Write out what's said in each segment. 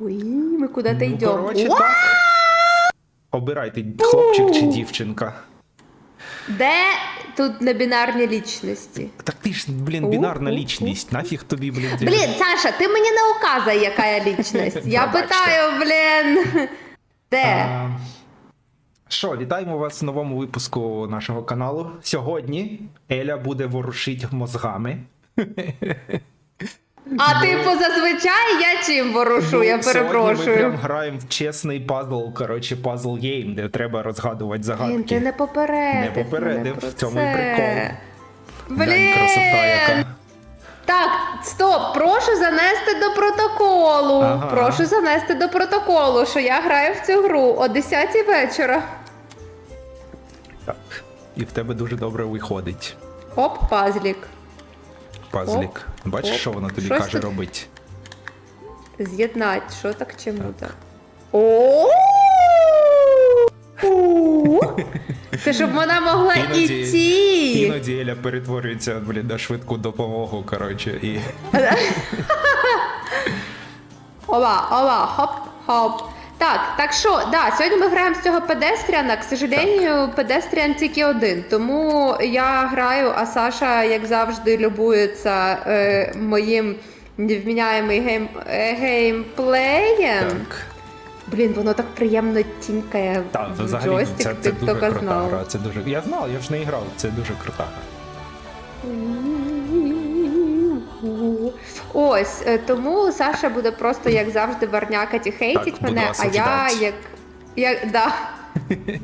Ой, ми куди-то Ну, йдемо. так. Обирайте, хлопчик чи дівчинка. Де тут небінарні лічності? Так ти ж, блін, бінарна лічність. Нафіг тобі, блін, Блін, Саша, ти мені не указай, яка я лічність. Я питаю, блін. Де? Що, вітаємо вас в новому випуску нашого каналу. Сьогодні Еля буде ворушити мозгами. А типу, зазвичай я чим ворушу, я Ну, Сьогодні ми прям граємо в чесний пазл, коротше, пазл гейм, де треба розгадувати Блін, ти не попередив. Не попередив, про в цьому і це. прикол. Блін. Глянь, красота яка. Так, стоп, прошу занести до протоколу. Ага. Прошу занести до протоколу, що я граю в цю гру о 10 вечора. Так. І в тебе дуже добре виходить. Оп, пазлік. Пазлік. Бачиш, оп. що воно тобі Щось каже тут- робити? З'єднать, що так чому так? О! Це щоб вона могла Іноді- іти. Іноді Еля перетворюється блін, на швидку допомогу, коротше, і Ова, ова, хоп, хоп. Так, так що, да, сьогодні ми граємо з цього педестріана. К сожалению, педестріан тільки один. Тому я граю, а Саша, як завжди, любується е, моїм невміняємий гейм, е, геймплеєм. так. Блін, воно так приємно тінькає Так, в взагалі джойстик, це, ти це дуже тільки крута знав. гра. Це дуже. Я знав, я ж не грав, це дуже крута гра. Ось е, тому Саша буде просто як завжди варнякать і хейтить Так, мене, а я як. як да. Моя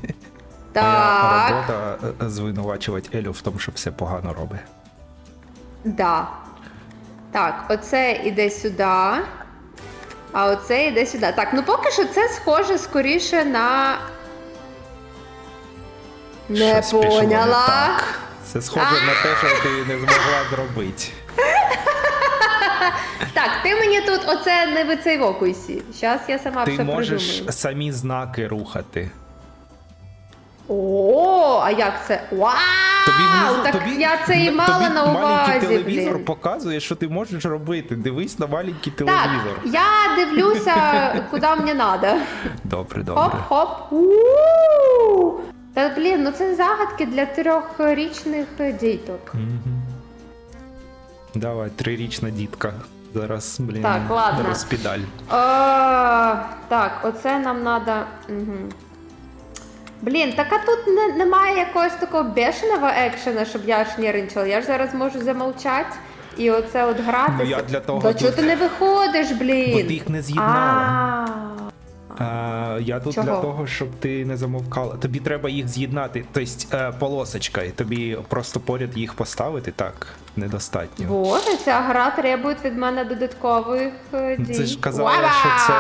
Так, робота е, звинувачувати Елю в тому, що все погано робить. да. Так, оце іде сюди. А оце іде сюди. Так, ну поки що це схоже скоріше на. Не Щось пішло не так. Це схоже на те, що ти не змогла зробити. Так, ти мені тут оце не вицейвокуйся. Зараз я сама Ти все можеш придумаю. самі знаки рухати. О, а як це? Вау! Тобі внизу, так тобі, я це і тобі мала на маленький увазі. телевізор блін. показує, що ти можеш робити. Дивись на маленький Так, телевізор. я дивлюся, куди мені треба. Добре, добре. Хоп-хоп. Та блін, ну це загадки для трьохрічних діток. Мгм. Давай, трирічна дітка. Зараз, блін, Так, ладно. розпідаль. А, так, оце нам треба. Угу. Блін, так а тут не, немає якогось такого бешеного екшена, щоб я аж нервничала. Я ж зараз можу замовчати і оце от грати. Ну, я для того Та чого ти не виходиш, блін? Бо ти їх не з'єднала. Я тут Чого? для того, щоб ти не замовкала. Тобі треба їх з'єднати. Тобто е, полосочка, і тобі просто поряд їх поставити так недостатньо. Боже, ця гра требує від мене додаткових е, дій. Це ж казали, Уава! що це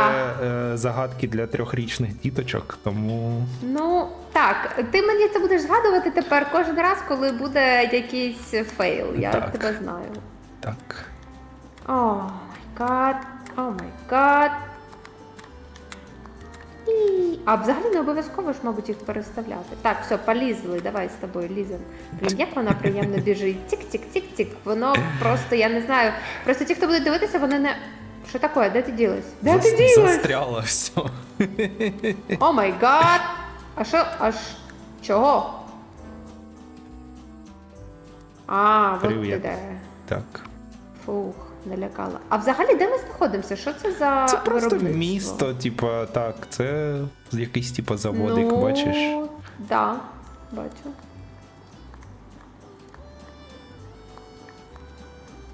е, загадки для трьохрічних діточок, тому Ну так, ти мені це будеш згадувати тепер кожен раз, коли буде якийсь фейл. Я Так. тебе знаю. так. О май гад, о май гад. І- А взагалі не обов'язково ж, мабуть, їх переставляти. Так, все, полізли, давай з тобою лізем. Блін, як вона приємно біжить. Тік-тік-тік-тік. Воно просто, я не знаю. Просто ті, хто буде дивитися, вони не. Що таке? Де ти ділась? Де ти ділась? Застряло все. О май гад! А що? Аж чого? А, от ти де. Так. Фух, налякала. А взагалі, де ми знаходимося? Що це за Це просто виробництво? місто, типа, так, це якийсь типа заводик, ну, бачиш. Да, бачу.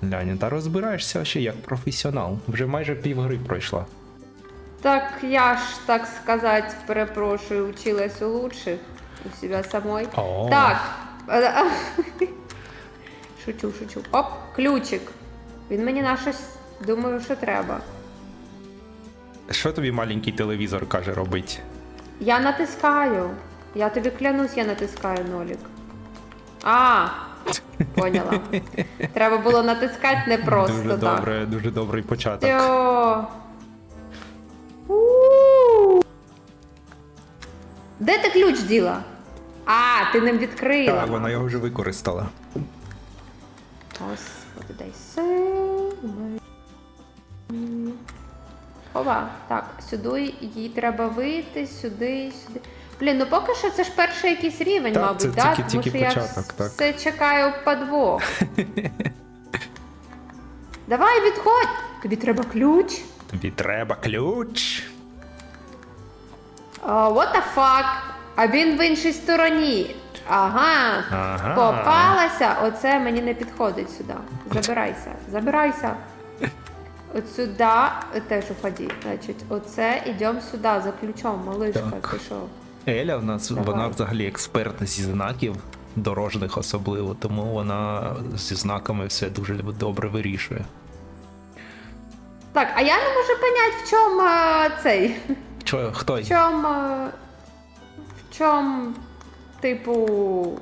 Ляня, та розбираєшся ще як професіонал. Вже майже півгри пройшла. Так я ж, так сказать, перепрошую, училась у лучших, у себя самой. О. Так. Шучу, шучу. Оп, ключик. Він мені на щось, думаю, що треба. Що тобі маленький телевізор каже робить? Я натискаю. Я тобі клянусь, я натискаю нолік. А, поняла. Треба було натискати не просто дуже так. добре, дуже добрий початок. Йо. Де ти ключ діла? А, ти ним відкрила. Так, вона його вже використала. Господи, дай сил. Хова. Так, сюди їй треба вийти, сюди, сюди. Блін, ну поки що це ж перший якийсь рівень, Так, мабуть, це да? тільки- тому тільки що початок, я так. все чекаю подвох. Давай, відходь! Тобі треба ключ. Тобі треба ключ. А, what the fuck? А він в іншій стороні. Ага. Ага. Попалася. Оце мені не підходить сюди. Забирайся, забирайся. От сюди теж уходи. Значить, оце ідемо сюди за ключом, малишка. Так. Ти що? Еля в нас Давай. вона взагалі експерт зі знаків, дорожніх особливо, тому вона зі знаками все дуже добре вирішує. Так, а я не можу поняти, в чому е, цей. Чо, хто? В чому. е, В чому, типу.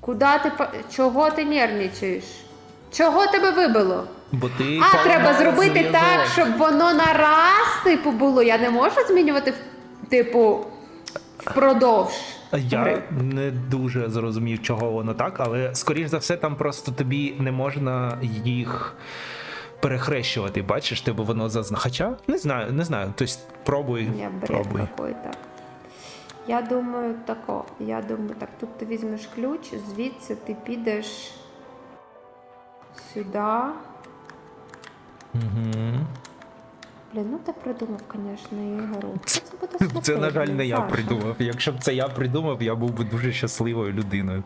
Куди ти Чого ти нервничаєш? Чого тебе вибило? Бо ти А, треба зробити так, щоб воно на раз, типу, було. Я не можу змінювати, типу, впродовж. Я не дуже зрозумів, чого воно так, але скоріш за все, там просто тобі не можна їх перехрещувати. Бачиш, тебе воно зазна. Хоча не знаю, не знаю. Тобто пробуй, Я бред пробуй. какой-то. Я думаю, тако. Я думаю, так, тут ти візьмеш ключ, звідси ти підеш сюди. Угу. Блін, ну ти придумав, звісно, ігору. Це буде Це, на жаль, не я придумав. Якщо б це я придумав, я був би дуже щасливою людиною.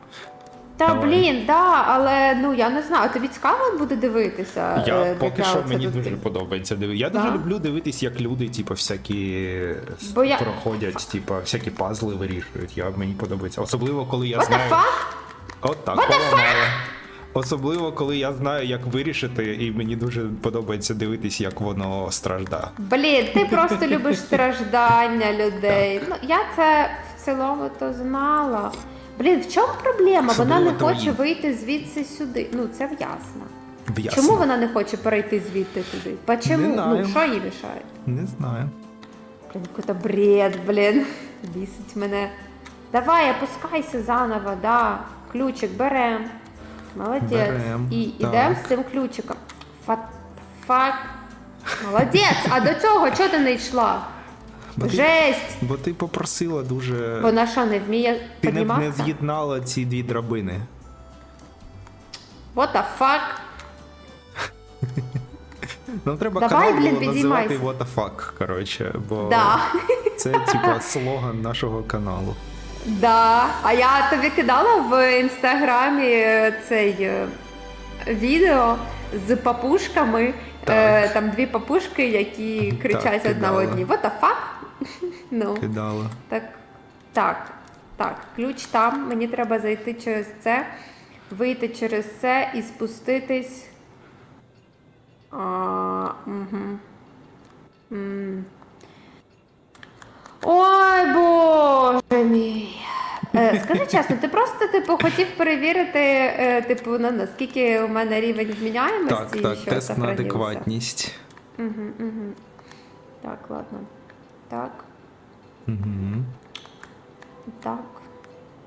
Та Давай. блін, да, але ну я не знаю, тобі цікаво буде дивитися. Я е, поки що мені дуже подобається дивитися. Я Да? дуже люблю дивитись, як люди, типу, всякі Бо я- проходять, типу, всякі пазли вирішують. Я мені подобається. Особливо, коли я What знаю. От так, поламала. Особливо, коли я знаю, як вирішити, і мені дуже подобається дивитись, як воно страждає. Блін, ти просто любиш страждання людей. Ну я це в цілому то знала. Блін, в чому проблема? Вона не хоче вийти звідси сюди. Ну це ясно. Ясно. Чому вона не хоче перейти звідти туди? Почему? Не знаю. Ну що їй мішає? Не знаю. Блін, який-то бред, блін. Бісить мене. Давай, опускайся заново, да. Ключик берем. Молодець. Берем, І так. йдемо з цим ключиком. Фа... Фак. Молодець! А до цього чого ти не йшла? Бо ти, Жесть! бо ти попросила дуже. Вона що, не вміє Ти не, не підніматися? з'єднала ці дві драбини. What the fuck? Нам треба Давай, канал блін, було називати підіймайся. What the fuck, коротше, бо Да. це типа слоган нашого каналу. Да. А я тобі кидала в інстаграмі е, цей е, відео з папушками. Е, там дві папушки, які кричать одна кидала. одній. What the fuck? ну, Кидала. так, так, так, ключ там. Мені треба зайти через це, вийти через це і спуститись. А, угу. М. Ой, боже мій. Е, скажи чесно, ти просто типу хотів перевірити, е, типу, на наскільки у мене рівень вміняємості? Так, так, що тест на адекватність. Угу, угу. Так, ладно. Так, Угу. так.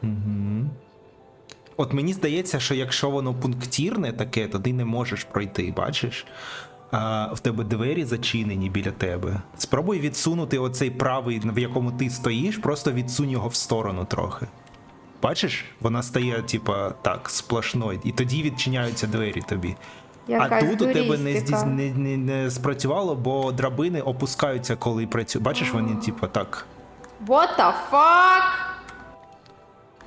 Угу. От мені здається, що якщо воно пунктірне таке, то ти не можеш пройти, бачиш? А, в тебе двері зачинені біля тебе. Спробуй відсунути оцей правий, в якому ти стоїш, просто відсунь його в сторону трохи. Бачиш, вона стає, типа, так, сплошною, і тоді відчиняються двері тобі. Якась а тут у тебе не, здійс- не, не, не спрацювало, бо драбини опускаються, коли працюють. Бачиш, вони, типа, так. What the fuck?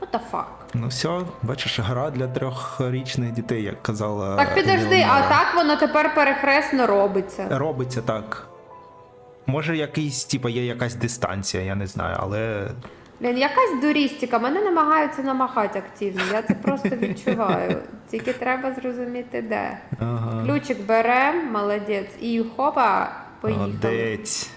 What the fuck? Ну все, бачиш, гра для трьохрічних дітей, як казала. Так підожди, а так воно тепер перехресно робиться. Робиться так. Може, якийсь, типа, є якась дистанція, я не знаю, але. Блін, якась дурістика, мене намагаються намахати активно, я це просто відчуваю. Тільки треба зрозуміти де. Ага. Ключик берем, молодець, і хопа, поїхали. Молодець.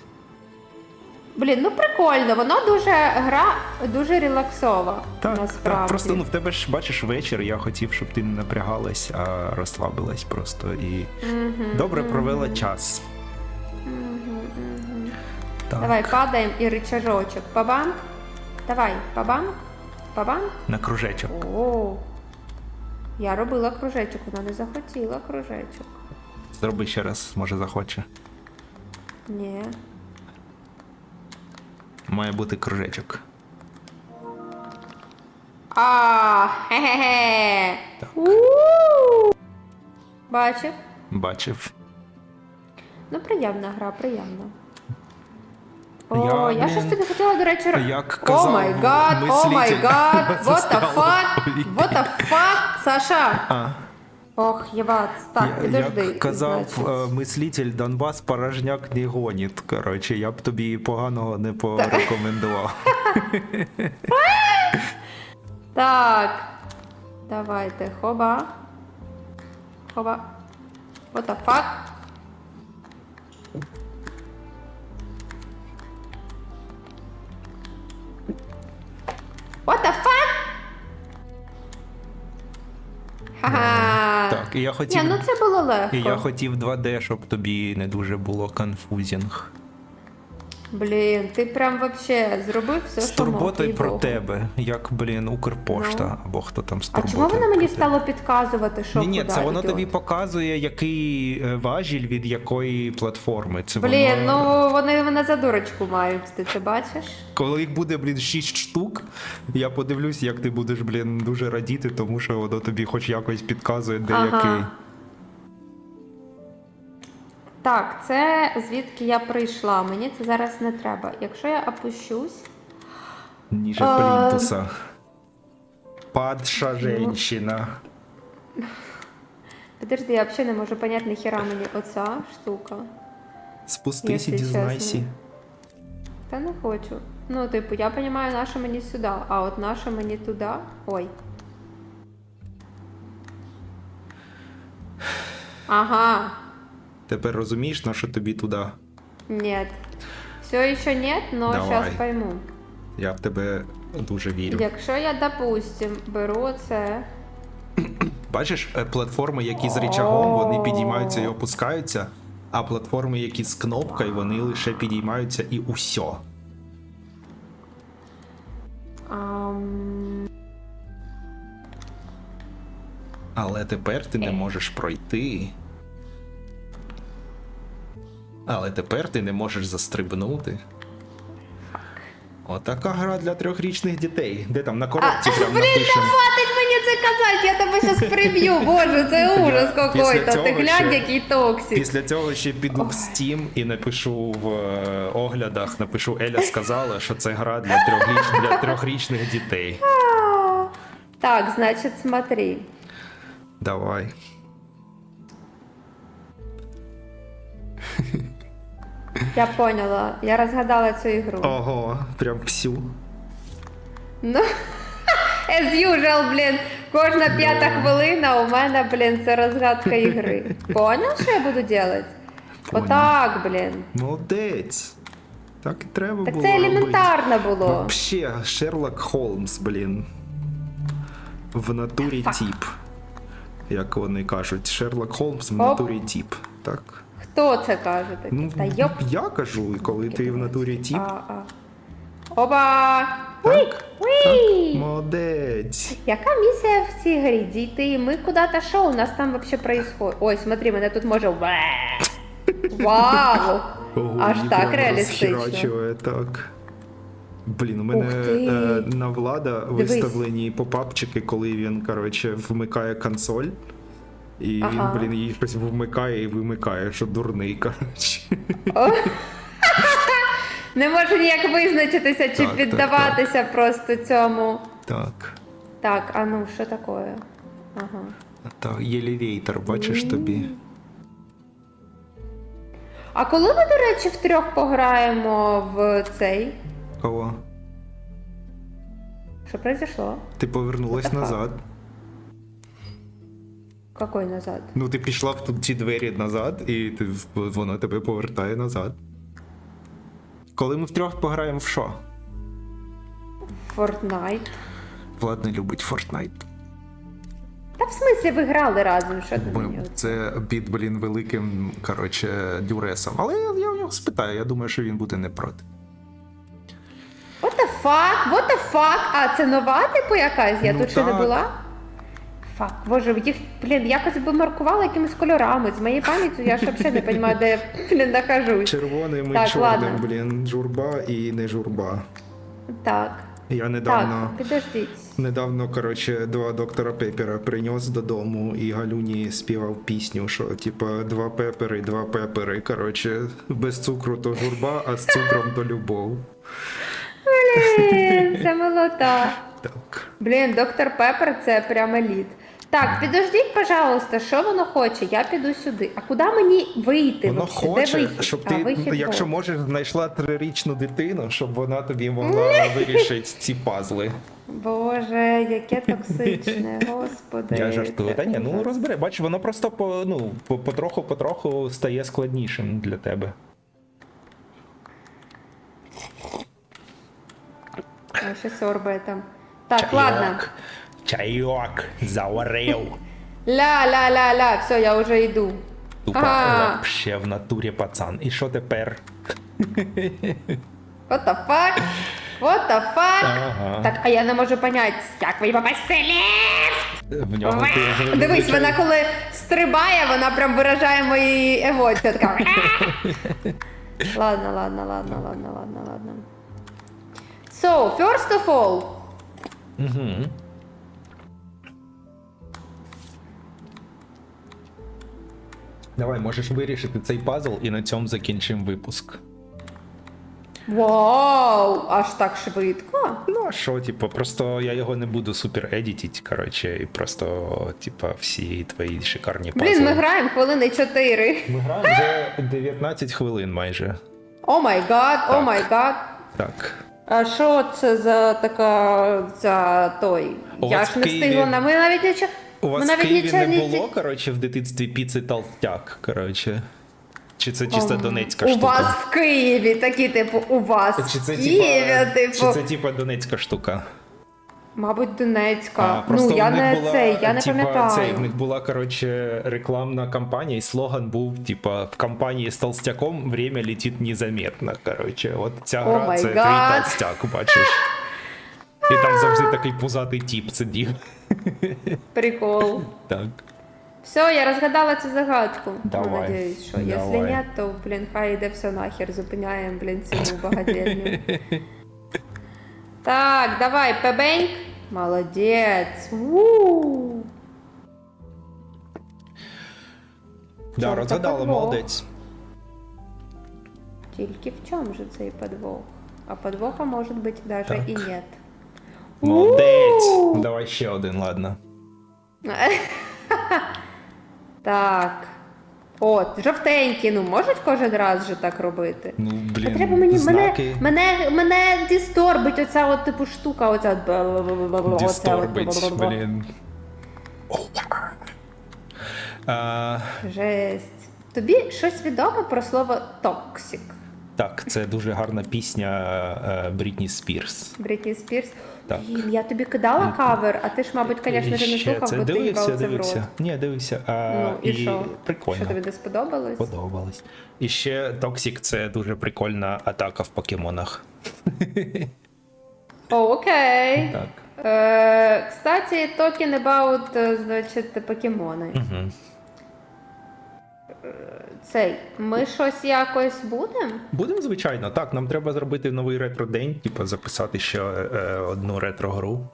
Блін, ну прикольно, воно дуже гра дуже релаксова. Так, насправді. так, просто ну в тебе ж бачиш вечір, я хотів, щоб ти не напрягалась, а розслабилась просто і Мгм, добре провела час. мгм. Так. Давай падаємо і рычажочок. Пабанк. Давай, пабанк. Пабанк. На кружечок. О. Я робила кружечок, вона не захотіла кружечок. Зроби ще раз, може захоче. Ні. Має бути кружечок. А, хе-хе-хе. Так. Бачив? Бачив. Ну, приємна гра, приємна. О, я, щось туди хотіла, до речі, як О май гад, о май гад, what the fuck, what the fuck, Саша. А, Ох, єбат, так, я- підожди. як казав значить. е, мислитель Донбас, порожняк не гонить. Коротше, я б тобі поганого не порекомендував. Так. Давайте, хоба. Хоба. What the fuck? What the fuck? Ха-ха. Так, і я хотів. Ні, ну це було легко. І я хотів 2D, щоб тобі не дуже було конфузінг. Блін, ти прям вообще зробив все, З що мог, турботою про їй-богу. тебе, як, блін, Укрпошта, Ну. або хто там з А турботою. чому воно мені про тебе. стало підказувати, що Ні, ні, куди це воно ідіот? тобі показує, який е, важіль від якої платформи. Це Блін, воно... ну вони мене за дурочку мають, ти це бачиш? Коли їх буде, блін, 6 штук, я подивлюсь, як ти будеш, блін, дуже радіти, тому що воно тобі хоч якось підказує, де Ага. який. Так, це звідки я прийшла. Мені це зараз не треба. Якщо я опущусь. Ніже Е, плінтуса. Падша женщина. Подожди, я взагалі не можу поняти, нахіра мені оця штука. Спустись і дізнайся. Та не хочу. Ну, типу, я розумію, наша мені сюди, а от наша мені туди. Ой. Ага. Тепер розумієш, на що тобі туди? Нет. Все нет, но Давай. сейчас пойму. Я в тебе дуже вірю. Якщо я, допустим, беру це. Бачиш, е, платформи, які з рычагом, вони підіймаються і опускаються, а платформи, які з кнопкою, вони лише підіймаються і усьо. Ам... Але тепер ти не Е. можеш пройти. Але тепер ти не можеш застрибнути. Отака гра для трьохрічних дітей. Де там на коробці А, прям блін, напишемо. хватить мені це казати, я тебе зараз приб'ю, боже, це ужас какой-то. Ти глянь, який токсик. Після цього ще піду в Steam і напишу в е, оглядах, напишу Еля сказала, що це гра для трьохріч... для трьохрічних дітей. Так, значить, смотри. Давай. Я поняла, я розгадала цю ігру. Ого, прям всю. Ну, as usual, блін, кожна п'ята хвилина у мене, блін, це розгадка ігри. Понял, що я буду робити? Отак, блін. Молодець. Так і треба Так було. це елементарно було. Вообще, Шерлок Холмс, блін. В натурі тіп. Як вони кажуть, Шерлок Холмс в натурі тіп. Так. Хто це каже таке? Ну, Та йоп. я кажу, коли ти в натурі тіп. А, а. Оба! Так, Уй! Молодець. Яка місія в цій грі? Дійти, ми куди-то що у нас там вообще происходит? Ой, смотри, мене тут може. Ве! Вау! Ого, Аж її так прям реалістично. розхерачує, так. Блін, у Ух мене ти. е, на влада Дивись. виставлені попапчики, коли він, коротше, вмикає консоль. І Ага. він, блін, її щось вмикає і вимикає, що дурний, коротше. Не можу ніяк визначитися чи Так, так, піддаватися просто цьому. Так. Так, а ну, що таке? Ага. Так, єлевейтор, бачиш тобі. А коли ми, до речі, втрьох пограємо в цей? Кого? Що произошло? Ти повернулась назад. Какой назад? Ну, ти пішла в тут ці двері назад, і ти, воно тебе повертає назад. Коли ми втрьох пограємо в що? Fortnite. Влад не любить Fortnite. Та в смислі ви грали разом, що ти мені? Це під, блін, великим, коротше, дюресом. Але я, я в нього спитаю, я думаю, що він буде не проти. What the fuck? What the fuck? А, це нова, типу, якась? Я Ну, тут ще не так. була? Фак, боже, їх, блін, якось би маркувала якимись кольорами. З моєю пам'яттю я ж взагалі не розумію, де я блін, нахожусь. Червоним і чорним, ладно. блін, журба і не журба. Так, Я недавно. так, підождіть. Недавно, коротше, два доктора Пепера принес додому і Галюні співав пісню, що типа два пепери, два пепери. Коротше, без цукру то журба, а з цукром то любов. Блін, це молота. Так. Блін, доктор Пеппер це прямо еліт. Так, підождіть, пожалуйста, що воно хоче? Я піду сюди. А куди мені вийти? Воно вообще? Де хоче, вихід? щоб А, ти, вихід якщо вон. можеш, знайшла трирічну дитину, щоб вона тобі могла вирішити ці пазли. Боже, яке токсичне, господи. Я жартую. Та ні, ну ужас. розбери, бач, воно просто по, ну, по- потроху-потроху стає складнішим для тебе. А, ще сорбає там. Так, ладно. Чайок, заварив. Ля-ля-ля-ля, все, я вже йду. Тупо Ага. вообще в натурі пацан. І що тепер? What the fuck? What the fuck? Ага. Так, а я не можу понять, як ви попасти ліфт? В нього теж Дивись, вона коли стрибає, вона прям виражає мої емоції. Така. ладно, ладно, ладно, ладно, ладно, ладно. So, first of all, Мгм. Давай, можеш вирішити цей пазл і на цьому закінчимо випуск. вау, аж так швидко. Ну а що, типу, просто я його не буду супер едітити, коротше, і просто, типу, всі твої шикарні пазли. Блін, ми граємо хвилини 4. Ми граємо вже 19 хвилин майже. О май гад, о Так. май гад. Так. А що це за така за той? У я ж в не Києві- встигла на ми навіть нічого. У вас в Києві не було, коротше, в дитинстві піци толстяк, коротше. Чи це чисто донецька у вас в Києві такі, типу, у вас Чи це, в Києві, типа, типу. чи це типа донецька штука? Мабуть, Донецька. просто ну, я не була, цей, я не типа, пам'ятаю. Цей, в них була, коротше, рекламна кампанія, і слоган був, типа, в компанії з толстяком время летить незаметно. Коротше, от ця О гра це твій толстяк, бачиш. І там завжди такий пузатий тіп сидів. Прикол. Так. Все, я розгадала цю загадку. Давай. Ну, надіюсь, що. Якщо ні, то, блін, хай йде все нахер, зупиняємо, блін, цю багатєнню. так, давай, пебеньк. Молодець. У. Да, розгадала, молодець. Тільки в чому же цей подвох? А подвоха може бути даже Так. і нет. Молодець. Давай ще один, ладно. так. От, жовтенькі, ну можуть кожен раз же так робити? Ну, блін, треба мені знаки. мене, мене, мене дісторбить оця от типу штука, оця. оця- Дісторбить, блін. А, Жесть. Тобі щось відомо про слово токсик? Так, це дуже гарна пісня е, Брітні Спірс. Брітні Спірс. Так. Блін, я тобі кидала кавер, а ти ж, мабуть, звісно ж, не слухав, це бо ти їбав дивився, це в рот. дивився. Ні, дивився. А, Ну, і що? Прикольно. Що тобі не сподобалось? Подобалось. І ще Toxic це дуже прикольна атака в покемонах. Окей. Так. Е, кстати, talking about, е, значить, покемони. Угу. Цей, ми щось якось будемо? Будемо, звичайно. Так, нам треба зробити новий ретро-день, типу записати ще е, одну ретро-гру.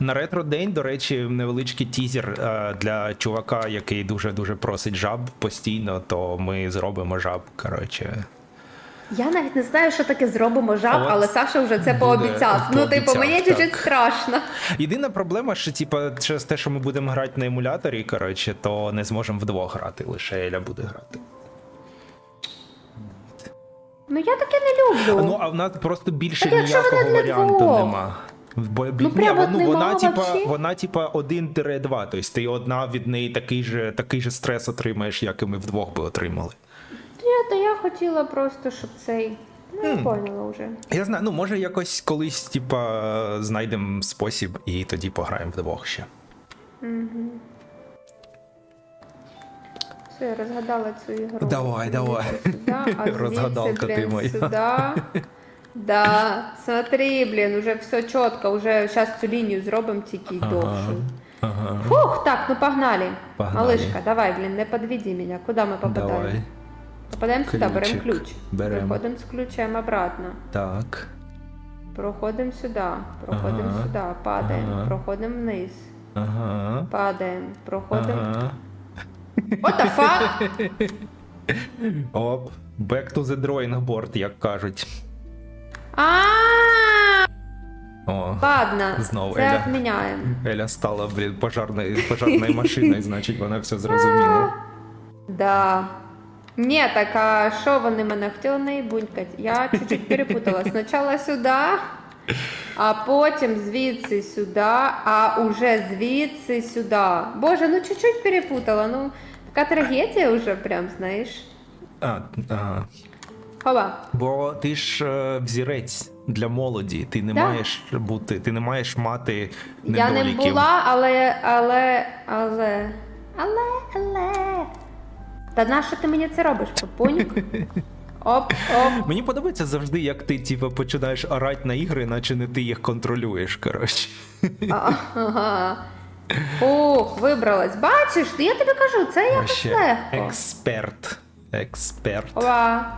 На ретро-день, до речі, невеличкий тізер е, для чувака, який дуже-дуже просить жаб постійно, то ми зробимо жаб. Коротше. Я навіть не знаю, що таке зробимо жаб, але Саша вже це пообіцяв. Ну, типу, мені чуть-чуть страшно. Єдина проблема, що типу, через те, що ми будемо грати на емуляторі, коротше, то не зможемо вдвох грати, лише Еля буде грати. Ну я таке не люблю. Ну, а в нас просто більше Так ніякого варіанту двох. нема. Бо, Ну, ні, прямо ну, вона, типа, вона, типа, 1-2. Тобто ти одна від неї такий же, такий же стрес отримаєш, як і ми вдвох би отримали. Я, та я хотіла просто, щоб цей. Ну, я поняла вже. Я знаю, ну може якось колись, типа, знайдемо спосіб і тоді пограємо вдвох ще. Угу. Все, розгадала цю ігру. Давай, давай. Сюди, а Розгадалка ти моя. Сюди. Да, смотри, блін, уже все чітко, уже зараз цю лінію зробимо тільки Ага. довшу. Ага. Фух, так, ну погнали. Погнали. Малышка, давай, блин, не подведи меня. Куда мы попадаем? Давай. Попадаем сюда, берем ключ. Берем. Проходим с ключем обратно. Так. Проходим сюда, проходим Ага. сюда, падаем, Ага. проходим вниз, Ага. падаем, проходим. Ага. What the fuck? Оп. Back to the drawing board, як кажуть. А, О. ладно, Знову це Еля. відміняємо. Еля стала, блін, пожарною, пожарною машиною, значить вона все зрозуміла. Да. Ні, так а що вони мене хотіли наїбунькать? Я чуть-чуть перепутала. Спочатку сюди, а потім звідси сюди, а уже звідси сюди. Боже, ну чуть-чуть перепутала. Ну, така трагедія вже прям, знаєш. А, ага. Хова. Бо ти ж е, взірець для молоді. Ти не Да. маєш бути, ти не маєш мати Я не була, але, але, але, але, але. Та нащо ти мені це робиш, попуньк? Оп, оп. Мені подобається завжди, як ти типу, починаєш орати на ігри, наче не ти їх контролюєш. Коротше. Ага. Ух, вибралась. Бачиш, я тобі кажу, це якось легко. експерт. Експерт. Ова.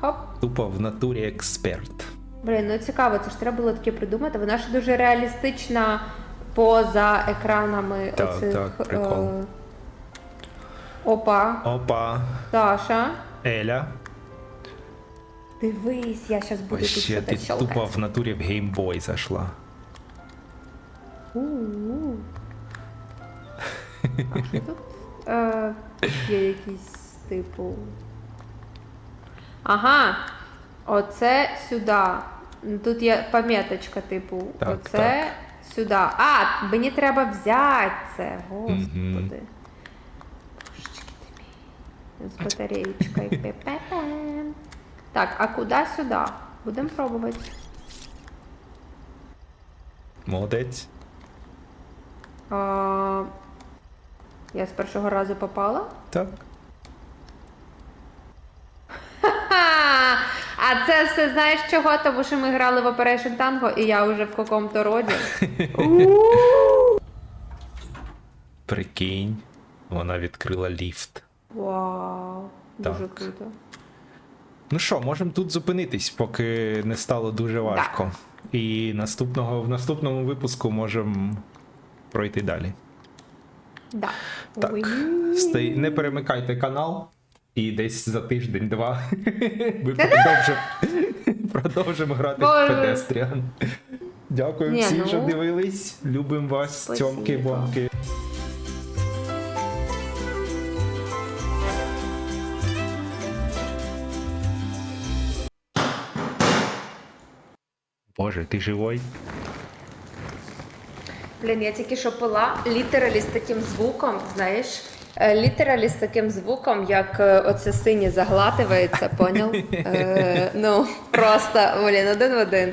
Хоп. Тупо в натурі експерт. Блін, ну цікаво, це ж треба було таке придумати. Вона ж дуже реалістична поза екранами Так, оцих. так, прикол. е, Опа, Опа, Саша. Еля. Дивись, я зараз буду тут Вообще, ти щось тупо в натурі в геймбой зайшла. У-у. А що тут? Е, є якісь типу. Ага. Оце сюди. Тут є пам'яточка, типу. Так, Оце так. сюди. А, мені треба взяти це. Господи. Ти мій. З батареєчкою. Пе-пе-пем. Так, а куди сюди? Будемо пробувати. Молодець. А, я з першого разу попала. Так. А це все знаєш чого? Тому що ми грали в Operation Tango і я вже в какому-то роді. Прикинь. Вона відкрила ліфт. Вау, дуже круто. Ну що, можемо тут зупинитись, поки не стало дуже важко. І наступного, в наступному випуску можемо пройти далі. Да. Так, стay, не перемикайте канал. І десь за тиждень-два ми продовжимо, продовжимо грати в Pedestrian. Дякую всім, ну. що дивились. Любимо вас, Спасибо. цьомки-бомки. Боже, ти живой? Блін, я тільки що пила літералі з таким звуком, знаєш. е, Літералі з таким звуком, як е, оце синє заглативається, поняв? Е, ну, просто, блін, один в один.